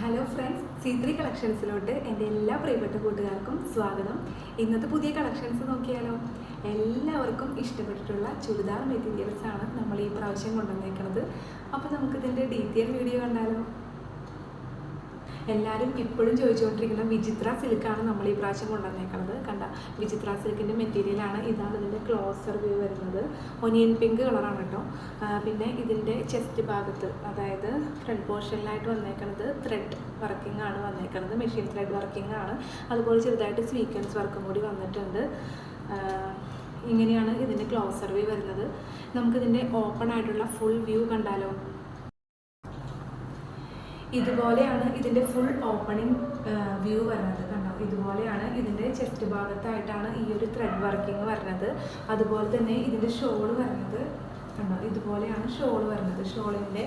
Hello friends C three കളക്ഷൻസിലോട്ട് എന്റെ എല്ലാ പ്രിയപ്പെട്ട കൂട്ടുകാർക്കും സ്വാഗതം. ഇന്നത്തെ പുതിയ കളക്ഷൻസ് നോക്കിയാലോ? എല്ലാവർക്കും ഇഷ്ടപ്പെട്ടിട്ടുള്ള ചുരിദാർ മെറ്റീരിയൽസ് ആണ് നമ്മൾ ഈ പ്രാവശ്യം കൊണ്ടുവന്നേക്കുന്നത് അപ്പോൾ നമുക്കിതിന്റെ ഡീറ്റെയിൽ വീഡിയോ കണ്ടാലോ? എല്ലാവരും ഇപ്പോഴും ചോദിച്ചുകൊണ്ടിരിക്കുന്ന വിചിത്ര സിൽക്കാണ് നമ്മൾ ഈ പ്രാവശ്യം കൊണ്ടുവന്നേക്കുന്നത് കണ്ട വിചിത്ര സിൽക്കിന്റെ മെറ്റീരിയലാണ് ഇതാണ് ഇതിന്റെ ക്ലോസർ വ്യൂ വരുന്നത്. ഒനിയൻ പിങ്ക് കളറാണ് കേട്ടോ. പിന്നെ ഇതിന്റെ ചെസ്റ്റ് ഭാഗത്ത് അതായത് ഫ്രണ്ട് പോർഷനിലായിട്ട് വന്നേക്കുന്നത് ത്രെഡ് വർക്കിംഗ് ആണ് വന്നേക്കുന്നത് മെഷീൻ ത്രെഡ് വർക്കിംഗ് ആണ്. അതുപോലെ ചെറുതായിട്ട് സ്വീക്വൻസ് വർക്കും കൂടി വന്നിട്ടുണ്ട്. ഇങ്ങനെയാണ് ഇതിന്റെ ക്ലോസർ വ്യൂ വരുന്നത്. നമുക്കിതിന്റെ ഓപ്പൺ ആയിട്ടുള്ള ഫുൾ വ്യൂ കണ്ടാലോ? ഇതുപോലെയാണ് ഇതിന്റെ ഫുൾ ഓപ്പണിംഗ് വ്യൂ വരുന്നത് കണ്ടോ? ഇതുപോലെയാണ് ഇതിന്റെ ചെസ്റ്റ് ഭാഗത്തായിട്ടാണ് ഈ ഒരു ത്രെഡ് വർക്കിംഗ് വരുന്നത്. അതുപോലെ തന്നെ ഇതിന്റെ ഷോൾ വരുന്നത് കണ്ടോ? ഇതുപോലെയാണ് ഷോൾ വരുന്നത്. ഷോളിന്റെ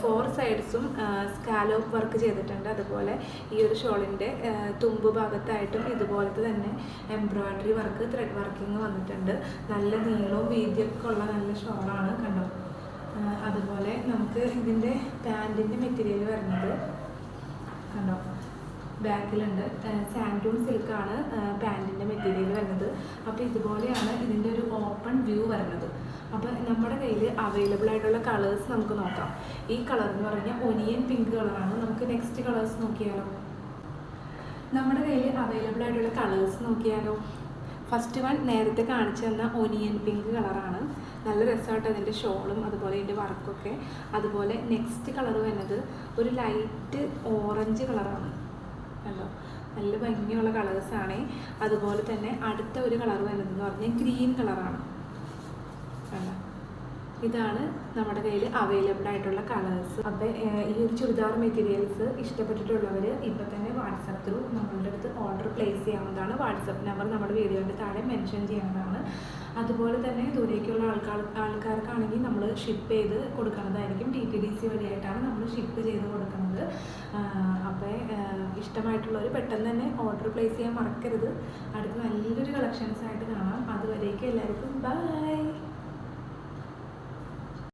ഫോർ സൈഡ്സും സ്കാലോപ്പ് വർക്ക് ചെയ്തിട്ടുണ്ട്. അതുപോലെ ഈ ഒരു ഷോളിന്റെ തുമ്പ് ഭാഗത്തായിട്ടും ഇതുപോലത്തെ തന്നെ എംബ്രോയിഡറി വർക്ക് ത്രെഡ് വർക്കിംഗ് വന്നിട്ടുണ്ട്. നല്ല നീളവും വീതിയൊക്കെ ഉള്ള നല്ല ഷോളാണ് കണ്ടോ? അതുപോലെ നമുക്ക് ഇതിന്റെ പാന്റിന്റെ മെറ്റീരിയൽ വരുന്നത് കണ്ടോ? ബാക്കിലുണ്ട്. സാൻഡൂൺ സിൽക്കാണ് പാന്റിന്റെ മെറ്റീരിയൽ വരുന്നത്. അപ്പോൾ ഇതുപോലെയാണ് ഇതിന്റെ ഒരു ഓപ്പൺ വ്യൂ വരുന്നത്. അപ്പോൾ നമ്മുടെ കയ്യിൽ അവൈലബിൾ ആയിട്ടുള്ള കളേഴ്സ് നമുക്ക് നോക്കാം. ഈ കളർ എന്ന് പറഞ്ഞാൽ ഒനിയൻ പിങ്ക് കളറാണ് നമുക്ക് നെക്സ്റ്റ് കളേഴ്സ് നോക്കിയാലോ? നമ്മുടെ കയ്യിൽ അവൈലബിൾ ആയിട്ടുള്ള കളേഴ്സ് നോക്കിയാലോ? ഫസ്റ്റ് വൺ നേരത്തെ കാണിച്ചു തന്ന ഒനിയൻ പിങ്ക് കളറാണ്. നല്ല രസമായിട്ട് അതിന്റെ ഷോളും അതുപോലെ അതിന്റെ വർക്കൊക്കെ. അതുപോലെ നെക്സ്റ്റ് കളർ വരുന്നത് ഒരു ലൈറ്റ് ഓറഞ്ച് കളറാണ്. കണ്ടോ? നല്ല ഭംഗിയുള്ള കളേഴ്സാണ് അതുപോലെ തന്നെ അടുത്ത ഒരു കളർ വരുന്നത് എന്ന് പറഞ്ഞാൽ ഗ്രീൻ കളറാണ്. കണ്ടോ? ഇതാണ് നമ്മുടെ കയ്യിൽ അവൈലബിൾ ആയിട്ടുള്ള കളേഴ്സ്. അപ്പോൾ ഈ ഒരു ചുരിദാർ മെറ്റീരിയൽസ് ഇഷ്ടപ്പെട്ടിട്ടുള്ളവർ ഇപ്പോൾ തന്നെ വാട്സപ്പ് ത്രൂ നമ്മളുടെ അടുത്ത് പ്ലേസ് ചെയ്യാവുന്നതാണ്. വാട്സപ്പ് നമ്പർ നമ്മുടെ വീഡിയോന്റെ താഴെ മെൻഷൻ ചെയ്യാവുന്നതാണ് അതുപോലെ തന്നെ ദൂരേക്കുള്ള ആൾക്കാർ ആൾക്കാർക്കാണെങ്കിൽ നമ്മൾ ഷിപ്പ് ചെയ്ത് കൊടുക്കുന്നതായിരിക്കും. ടി ടി ഡി സി വഴിയായിട്ടാണ് നമ്മൾ ഷിപ്പ് ചെയ്ത് കൊടുക്കുന്നത്. അപ്പോൾ ഇഷ്ടമായിട്ടുള്ളവർ പെട്ടെന്ന് തന്നെ ഓർഡർ പ്ലേസ് ചെയ്യാൻ മറക്കരുത്. അടുത്ത നല്ലൊരു കളക്ഷൻസ് ആയിട്ട് കാണാം. അതുവരേക്കും എല്ലാവർക്കും ബൈ